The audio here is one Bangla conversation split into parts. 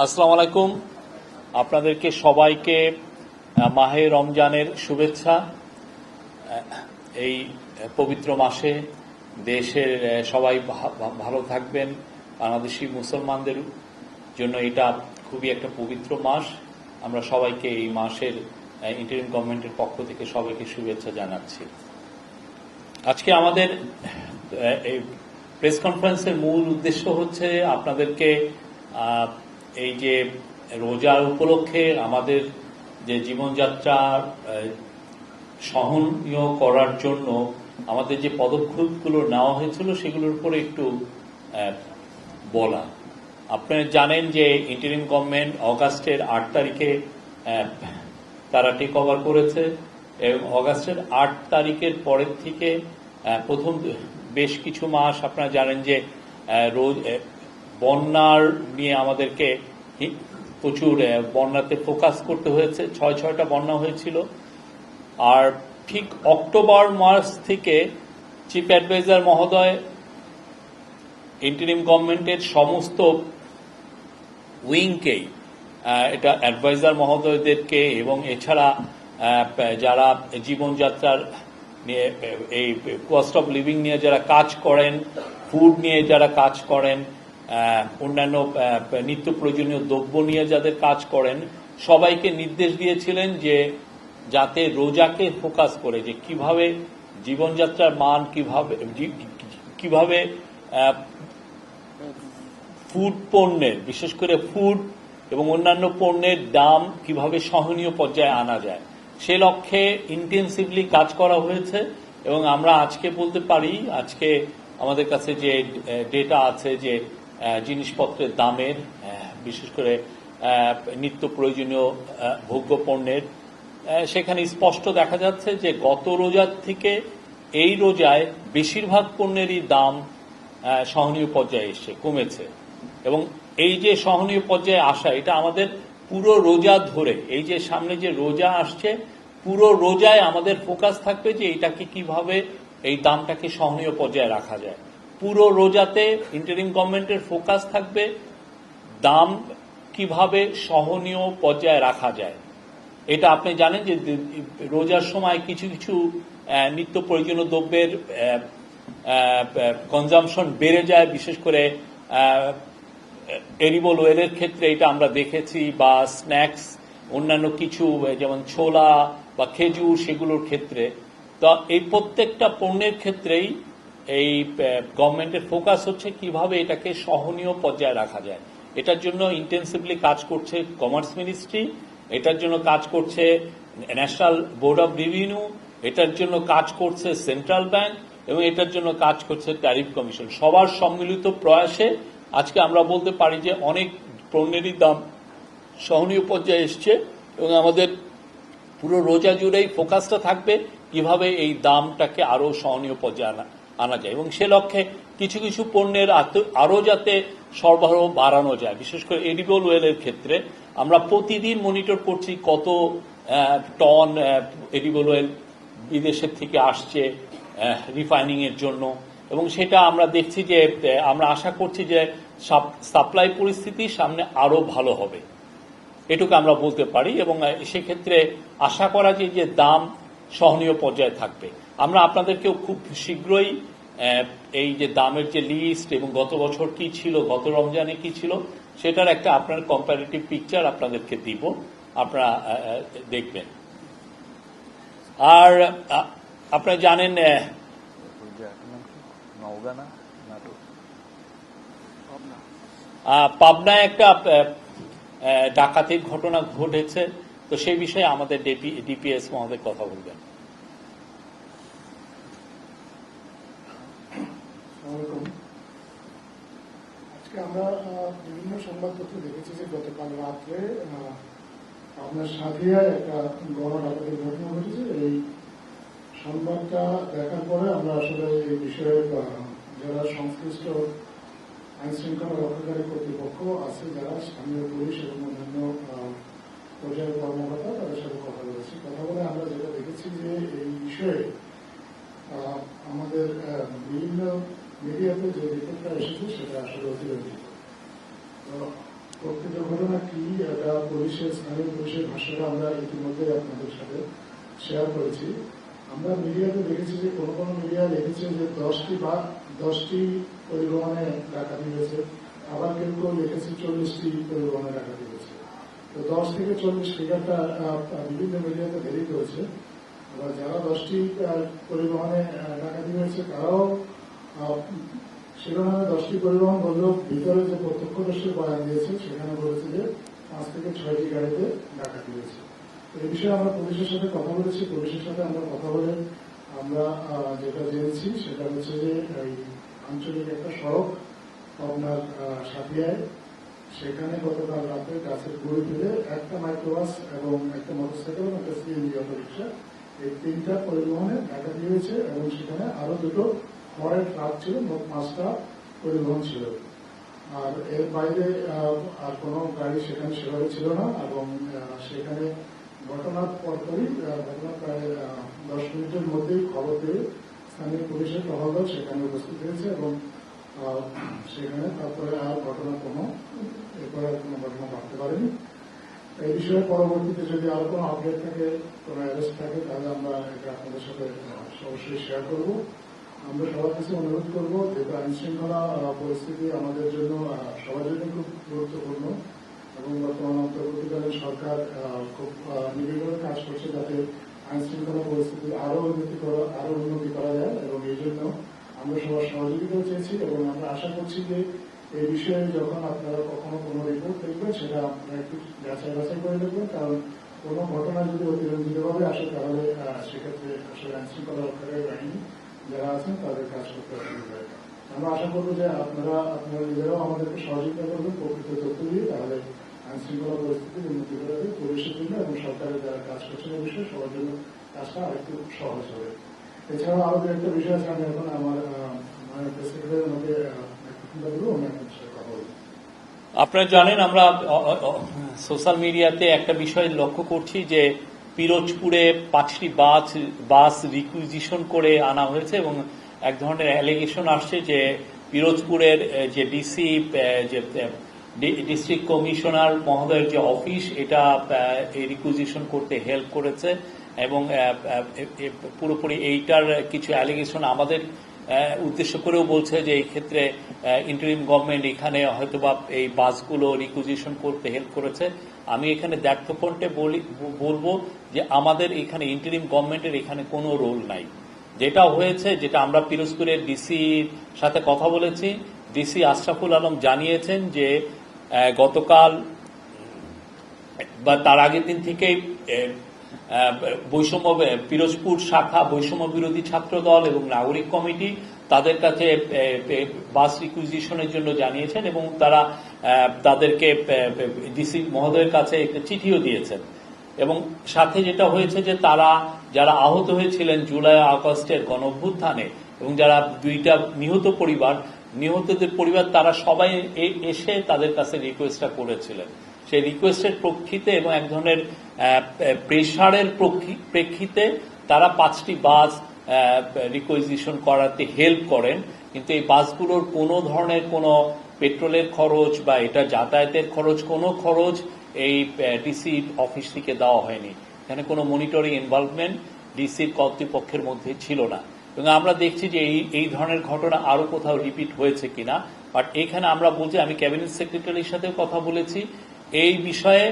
আসসালামু আলাইকুম। আপনাদেরকে সবাইকে মাহে রমজানের শুভেচ্ছা। এই পবিত্র মাসে দেশের সবাই ভালো থাকবেন। বাংলাদেশি মুসলমানদের জন্য এটা খুবই একটা পবিত্র মাস। আমরা সবাইকে এই মাসের ইন্টারিম গভর্নমেন্টের পক্ষ থেকে সবাইকে শুভেচ্ছা জানাচ্ছি। আজকে আমাদের এই প্রেস কনফারেন্সের মূল উদ্দেশ্য হচ্ছে আপনাদেরকে এই যে রোজার উপলক্ষে আমাদের যে জীবনযাত্রা সহনীয় করার জন্য আমাদের যে পদক্ষেপগুলো নেওয়া হয়েছিল সেগুলোর উপরে একটু বলা। আপনারা জানেন যে ইন্টারিম গভর্নমেন্ট অগাস্টের আট তারিখে তারা টেক ওভার করেছে। এবং অগাস্টের আট তারিখের পরের থেকে প্রথম বেশ কিছু মাস আপনারা জানেন যে রোজ বন্যার নিয়ে আমাদেরকে প্রচুর বন্যাতে ফোকাস করতে হয়েছে। ছয়, ছয়টা বন্যা হয়েছিল। আর ঠিক অক্টোবর মাস থেকে চিফ অ্যাডভাইজার মহোদয় ইন্টারিম গভর্নমেন্টের সমস্ত উইংকেই এটা অ্যাডভাইজার মহোদয়দেরকে এবং এছাড়া যারা জীবনযাত্রার নিয়ে এই কস্ট অফ লিভিং নিয়ে যারা কাজ করেন ফুড নিয়ে যারা কাজ করেন অন্যান্য নিত্য প্রয়োজনীয় দ্রব্য নিয়ে যাদের কাজ করেন, সবাইকে নির্দেশ দিয়েছিলেন যে যাতে রোজাকে ফোকাস করে, যে কীভাবে জীবনযাত্রার মান কীভাবে কীভাবে ফুড পণ্যের, বিশেষ করে ফুড এবং অন্যান্য পণ্যের দাম কীভাবে সহনীয় পর্যায়ে আনা যায়। সে লক্ষ্যে ইন্টেন্সিভলি কাজ করা হয়েছে এবং আমরা আজকে বলতে পারি, আজকে আমাদের কাছে যে ডেটা আছে যে জিনিসপত্রের দামের বিশেষ করে নিত্য প্রয়োজনীয় ভোগ্য পণ্যের সেখানে স্পষ্ট দেখা যাচ্ছে যে গত রোজার থেকে এই রোজায় বেশিরভাগ পণ্যেরই দাম সহনীয় পর্যায়ে এসছে, কমেছে। এবং এই যে সহনীয় পর্যায়ে আসা, এটা আমাদের পুরো রোজা ধরে, এই যে সামনে যে রোজা আসছে, পুরো রোজায় আমাদের ফোকাস থাকবে যে এটাকে কীভাবে এই দামটাকে সহনীয় পর্যায়ে রাখা যায়। পুরো রোজাতে ইন্টারিম গভর্নমেন্টের ফোকাস থাকবে দাম কীভাবে সহনীয় পর্যায়ে রাখা যায়। এটা আপনি জানেন যে রোজার সময় কিছু কিছু নিত্য প্রয়োজনীয় দ্রব্যের কনজামশন বেড়ে যায়, বিশেষ করে এরিবল ওয়েলের ক্ষেত্রে এটা আমরা দেখেছি বা স্ন্যাক্স অন্যান্য কিছু যেমন ছোলা বা খেজুর সেগুলোর ক্ষেত্রে। তো এই প্রত্যেকটা পণ্যের ক্ষেত্রেই এই গভর্নমেন্টের ফোকাস হচ্ছে কীভাবে এটাকে সহনীয় পর্যায়ে রাখা যায়। এটার জন্য ইন্টেন্সিভলি কাজ করছে কমার্স মিনিস্ট্রি এটার জন্য কাজ করছে ন্যাশনাল বোর্ড অফ রেভিনিউ এটার জন্য কাজ করছে সেন্ট্রাল ব্যাংক এবং এটার জন্য কাজ করছে ট্যারিফ কমিশন সবার সম্মিলিত প্রয়াসে আজকে আমরা বলতে পারি যে অনেক পণ্যেরই দাম সহনীয় পর্যায়ে এসছে এবং আমাদের পুরো রোজা জুড়েই ফোকাসটা থাকবে কীভাবে এই দামটাকে আরও সহনীয় পর্যায়ে আনা আনা যায়। এবং সে লক্ষ্যে কিছু কিছু পণ্যের আরও যাতে সরবরাহ বাড়ানো যায়। বিশেষ করে এডিবল ওয়েলের ক্ষেত্রে আমরা প্রতিদিন মনিটর করছি কত টন এডিবল ওয়েল বিদেশের থেকে আসছে রিফাইনিং এর জন্য। এবং সেটা আমরা দেখছি যে আমরা আশা করছি যে সাপ্লাই পরিস্থিতি সামনে আরও ভালো হবে। এটুকু আমরা বলতে পারি এবং সেক্ষেত্রে আশা করা যে দাম সহনীয় পর্যায়ে থাকবে। আমরা আপনাদেরকেও খুব শীঘ্রই এই যে দামের যে লিস্ট এবং গত বছর কি ছিল, গত রমজানে কি ছিল, সেটার একটা আপনার কম্পারেটিভ পিকচার আপনাদেরকে দিব। আপনারা দেখবেন। আর আপনারা জানেন পাবনায় একটা ডাকাতির ঘটনা ঘটেছে। তো সেই বিষয়ে আমাদের ডিপিএস মহোদয় কথা বলবেন আসসালামাইকুম। আজকে আমরা বিভিন্ন সংবাদপত্রে দেখেছি যে গতকাল রাত্রে আপনার সাথিয়ায় একটা গণ ডাকাতির ঘটনা ঘটেছে। এই সংবাদটা দেখার পরে আমরা আসলে এই বিষয়ে যারা সংশ্লিষ্ট আইন শৃঙ্খলা রক্ষাকারী কর্তৃপক্ষ আছে, যারা স্থানীয় পুলিশ এবং অন্যান্য পর্যায়ের কর্মকর্তা, তাদের সাথে কথা বলেছি। কথা বলে আমরা যেটা দেখেছি যে এই বিষয়ে আমাদের বিভিন্ন মিডিয়াতে যে রিপোর্টটা এসেছে সেটা আসলে অতিরঞ্জিত। তো প্রকৃত ঘটনা কি? এটা পুলিশের, স্থানীয় পুলিশের ভাষাটা আমরা ইতিমধ্যে আপনাদের সাথে শেয়ার করেছি। আমরা মিডিয়াতে দেখেছি যে কোনো কোনো মিডিয়া লিখেছে যে দশটি বা দশটি পরিবহনে ডাকাতি হয়েছে। আবার কেউ কেউ লিখেছে চল্লিশটি পরিবহনে ডাকাতি হয়েছে। তো দশ থেকে চল্লিশ ফিগারটা বিভিন্ন মিডিয়াতে দেরি করেছে আবার যারা দশটি পরিবহনে ডাকাতি হয়েছে, তারাও আহ, শিরোনামে দশটি পরিবহন বললেও ভিতরে যে প্রত্যক্ষদর্শী বয়ান দিয়েছে সেখানে বলেছে যে পাঁচ থেকে ছয়টি গাড়িতে ডাকাতি হয়েছে তো এই বিষয়ে আমরা পুলিশের সাথে কথা বলেছি। পুলিশের সাথে আমরা কথা বলে আমরা যেটা জেনেছি সেটা হচ্ছে যে এই আঞ্চলিক একটা সড়ক আপনার আহ, সাথিয়ায় সেখানে গতকাল রাতে গাছের গুঁড়ি ফেলে একটা মাইক্রোবাস এবং একটা মোটরসাইকেল একটা সিএনজি অটো এই তিনটা পরিবহনে ডাকাতি হয়েছে এবং সেখানে আরও দুটো খড়ের ট্রাক ছিল মোট পাঁচটা পরিবহন ছিল। আর এর বাইরে আর কোনো গাড়ি সেখানে সেভাবে ছিল না এবং সেখানে ঘটনার পরপরই আহ, ঘটনার প্রায় দশ মিনিটের মধ্যেই খবর পেয়ে স্থানীয় পুলিশের টহল সেখানে উপস্থিত হয়েছে এবং সেখানে তারপরে আর ঘটনা কোনো এরপরে আর কোনো ঘটনা ঘটতে পারেনি। এই বিষয়ে পরবর্তীতে যদি আরও কোনো আপডেট থাকে কোনো অ্যারেস্ট থাকে তাহলে আমরা এটা আপনাদের সাথে অবশ্যই শেয়ার করব। আমরা সবার কাছে অনুরোধ করব যেহেতু আইন শৃঙ্খলা পরিস্থিতি আমাদের জন্য সবার জন্য খুব গুরুত্বপূর্ণ এবং বর্তমান অন্তর্বর্তীকালীন সরকার খুব নিবিড়ভাবে কাজ করছে যাতে আইন শৃঙ্খলা পরিস্থিতি আরও উন্নতি করা, আরও উন্নতি করা যায় এবং এই জন্য আমরা সবার সহযোগিতা চেয়েছি এবং আমরা আশা করছি যে এই বিষয়ে যখন আপনারা কখনো কোনো রিপোর্ট দেখবেন, সেটা আপনারা একটু যাচাই বাছাই করে দেখবেন। কারণ কোনো ঘটনা যদি অতিরঞ্জিতভাবে আসে, তাহলে সেক্ষেত্রে আসলে আইন শৃঙ্খলা রক্ষাকারী বাহিনী যারা আছেন তাদের কাজ করতে অসুবিধা আমরা আশা করব যে আপনারা আপনারা নিজেরাও আমাদেরকে সহযোগিতা করবেন, প্রকৃত তথ্য দিয়ে, তাহলে আইন শৃঙ্খলা পরিস্থিতি উন্নতি করে দেবে পুলিশের জন্য এবং সরকারের যারা কাজ করছেন এই বিষয়ে সবার জন্য কাজটা আরেকটু সহজ হবে। এছাড়াও আরও একটা বিষয় আছে, আমি এখন আমার মানে আপনারা জানেন, আমরা সোশ্যাল মিডিয়াতে একটা বিষয় লক্ষ্য করছি যে পিরোজপুরে পাঁচটি বাস বাস রিকুইজিশন করে আনা হয়েছে এবং এক ধরনের অ্যালিগেশন আসছে যে পিরোজপুরের যে ডিসি যে ডিস্ট্রিক্ট কমিশনার মহোদয়ের যে অফিস এটা রিকুইজিশন করতে হেল্প করেছে এবং পুরোপুরি এইটার কিছু অ্যালিগেশন আমাদের উদ্দেশ্য করেও বলছে যে এই ক্ষেত্রে ইন্টারিম গভর্নমেন্ট এখানে হয়তোবা এই বাসগুলো রিকুইজিশন করতে হেল্প করেছে। আমি এখানে দ্ব্যর্থপণ্যে বলি, বলব যে আমাদের এখানে ইন্টারিম গভর্নমেন্টের এখানে কোনো রোল নাই। যেটা হয়েছে, যেটা আমরা পিরোজপুরের ডিসির সাথে কথা বলেছি ডিসি আশরাফুল আলম জানিয়েছেন যে গতকাল, বা তার আগের দিন থেকেই বৈষম্য পিরোজপুর শাখা বৈষম্য বিরোধী ছাত্র দল এবং নাগরিক কমিটি তাদের কাছে বাস রিকুইজিশনের জন্য জানিয়েছেন এবং তারা তাদেরকে ডিসি মহোদয়ের কাছে একটা চিঠিও দিয়েছেন। এবং সাথে যেটা হয়েছে যে তারা যারা আহত হয়েছিলেন জুলাই, আগস্টের গণ অভ্যুত্থানে এবং যারা দুইটা নিহত পরিবার, নিহতদের পরিবার তারা সবাই এসে তাদের কাছে রিকোয়েস্টটা করেছিলেন। সেই রিকোয়েস্টের প্রেক্ষিতে এবং এক ধরনের প্রেশারের প্রেক্ষিতে তারা পাঁচটি বাস রিকোয়েজিশন করাতে হেল্প করেন। কিন্তু এই বাসগুলোর কোনো ধরনের কোনো পেট্রোলের খরচ বা এটা যাতায়াতের খরচ, কোনো খরচ এই ডিসি অফিস থেকে দেওয়া হয়নি। এখানে কোনো মনিটরিং ইনভলভমেন্ট ডিসির কর্তৃপক্ষের মধ্যে ছিল না। এবং আমরা দেখছি যে এই এই ধরনের ঘটনা আরও কোথাও রিপিট হয়েছে কিনা। বাট এখানে আমরা বলছি, আমি ক্যাবিনেট সেক্রেটারির সাথে কথা বলেছি, এই বিষয়ে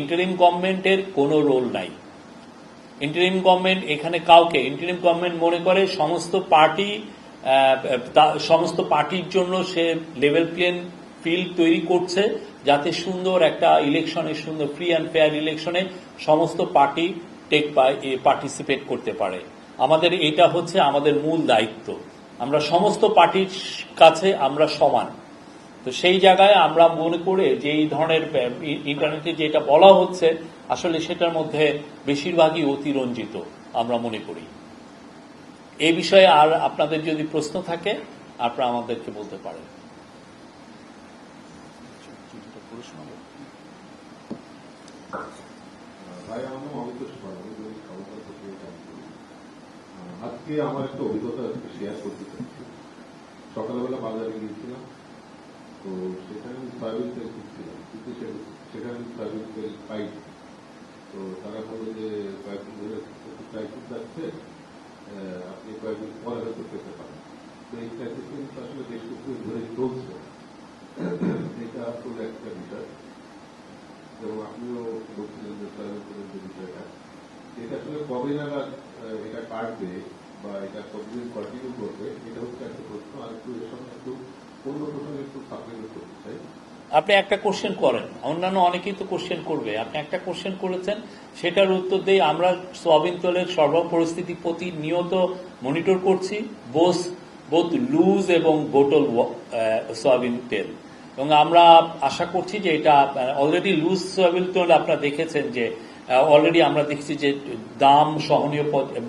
ইন্টারিম গভর্নমেন্টের কোনো রোল নাই। ইন্টারিম গভর্নমেন্ট এখানে কাউকে ইন্টারিম গভর্নমেন্ট মনে করে সমস্ত পার্টি সমস্ত পার্টির জন্য সে লেভেল প্লেন ফিল্ড তৈরি করছে যাতে সুন্দর একটা ইলেকশনে সুন্দর ফ্রি অ্যান্ড ফেয়ার ইলেকশনে সমস্ত পার্টি টেক পার্টিসিপেট করতে পারে। আমাদের এটা হচ্ছে আমাদের মূল দায়িত্ব। আমরা সমস্ত পার্টির কাছে আমরা সমান। তো সেই জায়গায় আমরা মনে করে যে এই ধরনের ইন্টারনেটে যেটা বলা হচ্ছে, আসলে সেটার মধ্যে বেশিরভাগই অতিরঞ্জিত, আমরা মনে করি। এই বিষয়ে আর আপনাদের যদি প্রশ্ন থাকে, আপনারা আমাদেরকে বলতে পারেন। আমি আজকে আমার একটা অভিজ্ঞতা শেয়ার করতে চাচ্ছি। সকালবেলা বাজারে গিয়েছিলাম, তো সেখানে আমি সয়াবিন তেল খুঁজছিলাম কিন্তু সয়াবিন তেল পাই তো তারা বলল যে, কয়েকদিন ধরে ক্রাইসিস যাচ্ছে। আপনি কয়েকদিন পরে হয়তো পেতে পারেন। তো এই ক্রাইসিস কিন্তু আসলে কিছুদিন ধরে চলছে। এটা আসলে একটা বিষয়। এবং আপনিও বলছিলেন যে তেলের যে বিষয়টা, এটা আসলে কবে নাগাদ এটা কাটবে বা এটা কতদিন কন্টিনিউ করবে, এটা হচ্ছে একটা প্রশ্ন। আর একটু এর সঙ্গে একটু অন্য প্রশ্ন একটু সাপ্লিমেন্ট করতে চাই। আপনি একটা কোশ্চেন করেন। অন্যান্য অনেকেই তো কোশ্চেন করবে। আপনি একটা কোশ্চেন করেছেন, সেটার উত্তর দিয়ে আমরা সোয়াবিন তেলের সর্ব পরিস্থিতি প্রতিনিয়ত মনিটর করছি বোস বোথ লুজ এবং বোটল সোয়াবিন তেল। এবং আমরা আশা করছি যে এটা অলরেডি লুজ সোয়াবিন তেল আপনারা দেখেছেন যে অলরেডি আমরা দেখছি যে দাম সহনীয়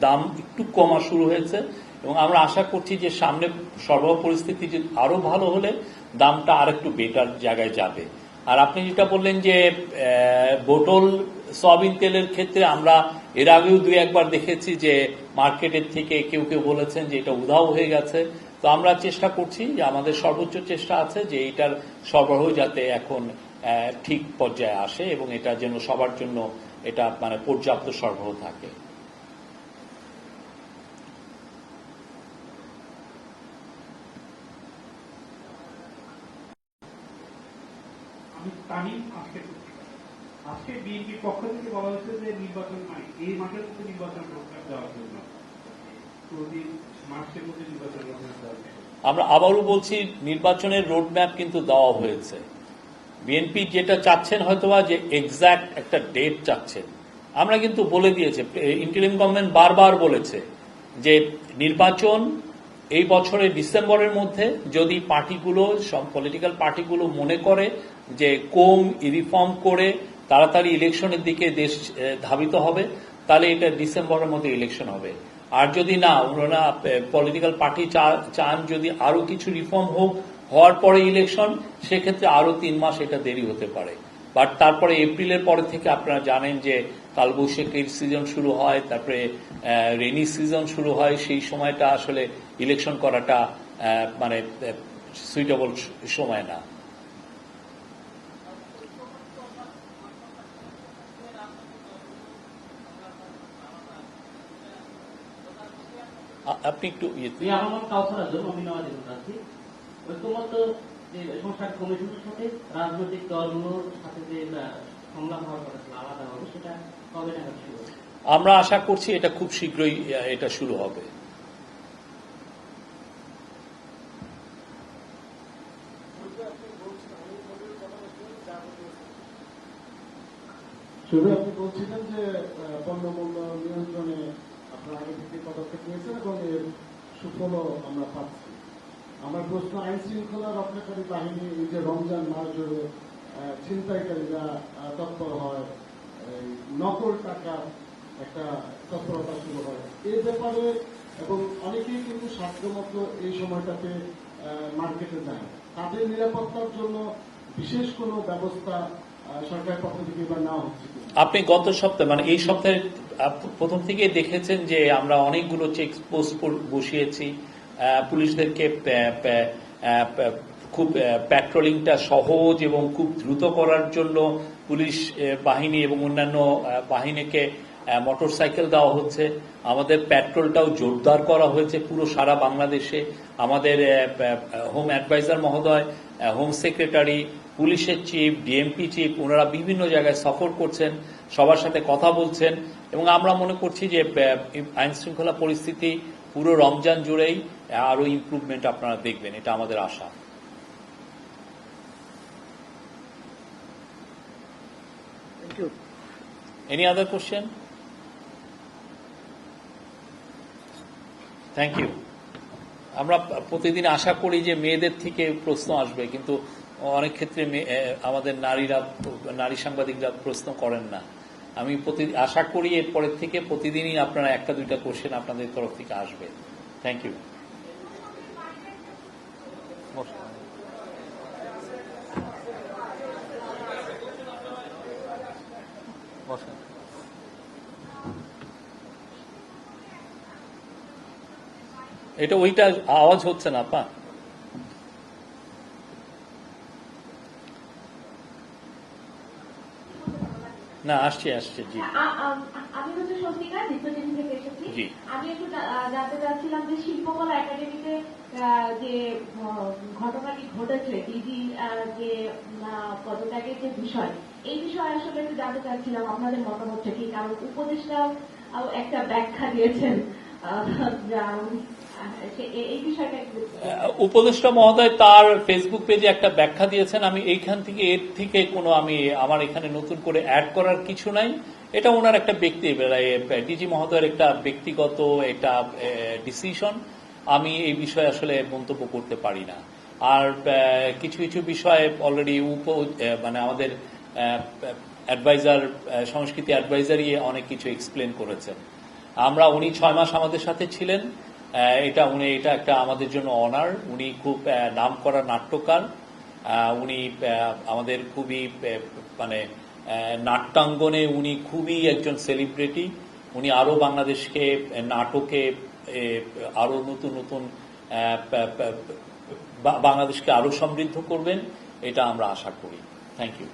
দাম একটু কমা শুরু হয়েছে। এবং আমরা আশা করছি যে সামনে সর্ব পরিস্থিতি যে আরও ভালো হলে দামটা আরেকটু বেটার জায়গায় যাবে। আর আপনি যেটা বললেন যে বোটল সয়াবিন তেলের ক্ষেত্রে আমরা এর আগেও দুই একবার দেখেছি যে মার্কেটের থেকে কেউ কেউ বলেছেন যে এটা উধাও হয়ে গেছে। তো আমরা চেষ্টা করছি যে আমাদের সর্বোচ্চ চেষ্টা আছে যে এটার সরবরাহ যাতে এখন ঠিক পর্যায়ে আসে এবং এটা যেন সবার জন্য এটা মানে পর্যাপ্ত সরবরাহ থাকে আমি তামিম আজকে আজকে বিএনপির পক্ষ থেকে বলা হয়েছে যে নির্বাচন মানে এই মাসের মধ্যে নির্বাচন রোডম্যাপ দেওয়ার জন্য। আমরা আবারও বলছি, নির্বাচনের রোডম্যাপ কিন্তু দেওয়া হয়েছে। বিএনপি যেটা চাচ্ছেন হয়তোবা যে এক্সাক্ট একটা ডেট চাচ্ছেন। আমরা কিন্তু বলে দিয়েছে ইন্টারিম গভর্নমেন্ট বারবার বলেছে যে নির্বাচন এই বছরের ডিসেম্বরের মধ্যে যদি পার্টিগুলো, সব পলিটিক্যাল পার্টিগুলো মনে করে যে কম রিফর্ম করে তাড়াতাড়ি ইলেকশনের দিকে দেশ ধাবিত হবে, তাহলে এটা ডিসেম্বরের মধ্যে ইলেকশন হবে। আর যদি না ওনারা পলিটিক্যাল পার্টি চান যদি আরও কিছু রিফর্ম হোক, হওয়ার পরে ইলেকশন সেক্ষেত্রে আরও তিন মাস এটা দেরি হতে পারে। বাট তারপরে এপ্রিলের পরে থেকে আপনারা জানেন যে কালবৈশাখীর সিজন শুরু হয়, তারপরে রেনি সিজন শুরু হয়, সেই সময়টা আসলে ইলেকশন করাটা মানে সুইটেবল সময় না। আপনি একটু ইয়ে আমার নাম কাউসার আজম আমি নওয়াজ আছি ঐক্যমত যে সংস্কার কমিশনের সাথে রাজনৈতিক দলগুলোর সাথে যে সংলাপ হওয়ার কথা ছিল আলাদা হবে সেটা কবে নাগাদ শুরু আমরা আশা করছি এটা খুব শীঘ্রই এটা শুরু হবে। শুরু আপনি বলছিলেন যে আহ, পণ্যমূল্য পদক্ষেপ নিয়েছেন এবং এর সুফলও আমরা পাচ্ছি। আমার প্রশ্ন আইন শৃঙ্খলা রক্ষাকারী বাহিনী এই যে রমজান মাস জুড়ে ছিনতাইকারীরা তৎপর হয় নকল টাকা একটা তৎপরতা শুরু হয়। এই ব্যাপারে এবং অনেকেই কিন্তু সাধ্যমতো এই সময়টাতে মার্কেটে যায়। তাদের নিরাপত্তার জন্য বিশেষ কোনো ব্যবস্থা সরকারের পক্ষ থেকে এবার নেওয়া হচ্ছে আপনি গত সপ্তাহে মানে এই সপ্তাহে আপ- প্রথম থেকে দেখেছেন যে আমরা অনেকগুলো চেক পোস্ট বসিয়েছি। পুলিশদেরকে খুব প্যাট্রোলিংটা সহজ এবং খুব দ্রুত করার জন্য পুলিশ বাহিনী এবং অন্যান্য বাহিনীকে মোটরসাইকেল দেওয়া হচ্ছে। আমাদের পেট্রোলটাও জোরদার করা হয়েছে পুরো সারা বাংলাদেশে। আমাদের হোম অ্যাডভাইজার মহোদয় হোম সেক্রেটারি পুলিশের চিফ ডিএমপি চিফ ওনারা বিভিন্ন জায়গায় সফর করছেন। সবার সাথে কথা বলছেন। এবং আমরা মনে করছি যে আইন শৃঙ্খলা পরিস্থিতি পুরো রমজান জুড়েই আরও ইমপ্রুভমেন্ট আপনারা দেখবেন এটা আমাদের আশা। Any other question thank you আমরা প্রতিদিন আশা করি যে মেয়েদের থেকে প্রশ্ন আসবে কিন্তু অনেক ক্ষেত্রে আমাদের নারীরা নারী সাংবাদিকরা প্রশ্ন করেন না। আমি প্রতি আশা করি এরপরের থেকে প্রতিদিনই আপনারা একটা দুইটা কোশ্চেন আপনাদের তরফ থেকে আসবে। থ্যাংক ইউ এটা ওইটা আওয়াজ হচ্ছে না আপা। না আসছে আসছে জি। আমি হচ্ছে স্বস্তিকা নিত্যদিন থেকে এসেছি। আমি একটু জানতে চাচ্ছিলাম যে শিল্পকলা একাডেমিতে যে ঘটনাটি ঘটেছে ডিজি যে পদত্যাগের যে বিষয় এই বিষয়ে আসলে একটু জানতে চাচ্ছিলাম আপনাদের মতামতটা কি? কারণ উপদেষ্টাও একটা ব্যাখ্যা দিয়েছেন আহ, উপদেষ্টা মহোদয় তার ফেসবুক পেজে একটা ব্যাখ্যা দিয়েছেন। আমি এইখান থেকে এর থেকে কোনো আমি আমার এখানে নতুন করে অ্যাড করার কিছু নাই। এটা ওনার একটা ব্যক্তি ডিজি মহোদয়ের একটা ব্যক্তিগত একটা ডিসিশন আমি এই বিষয়ে আসলে মন্তব্য করতে পারি না। আর কিছু কিছু বিষয়ে অলরেডি উপ মানে আমাদের অ্যাডভাইজার সংস্কৃতি অ্যাডভাইজারই অনেক কিছু এক্সপ্লেন করেছেন। আমরা উনি ছয় মাস আমাদের সাথে ছিলেন। এটা উনি, এটা একটা আমাদের জন্য অনার উনি খুব নাম করা নাট্যকার। উনি আমাদের খুবই মানে নাট্যাঙ্গনে উনি খুবই একজন সেলিব্রিটি উনি আরও বাংলাদেশকে নাটকে আরও নতুন নতুন বাংলাদেশকে আরও সমৃদ্ধ করবেন। এটা আমরা আশা করি। Thank you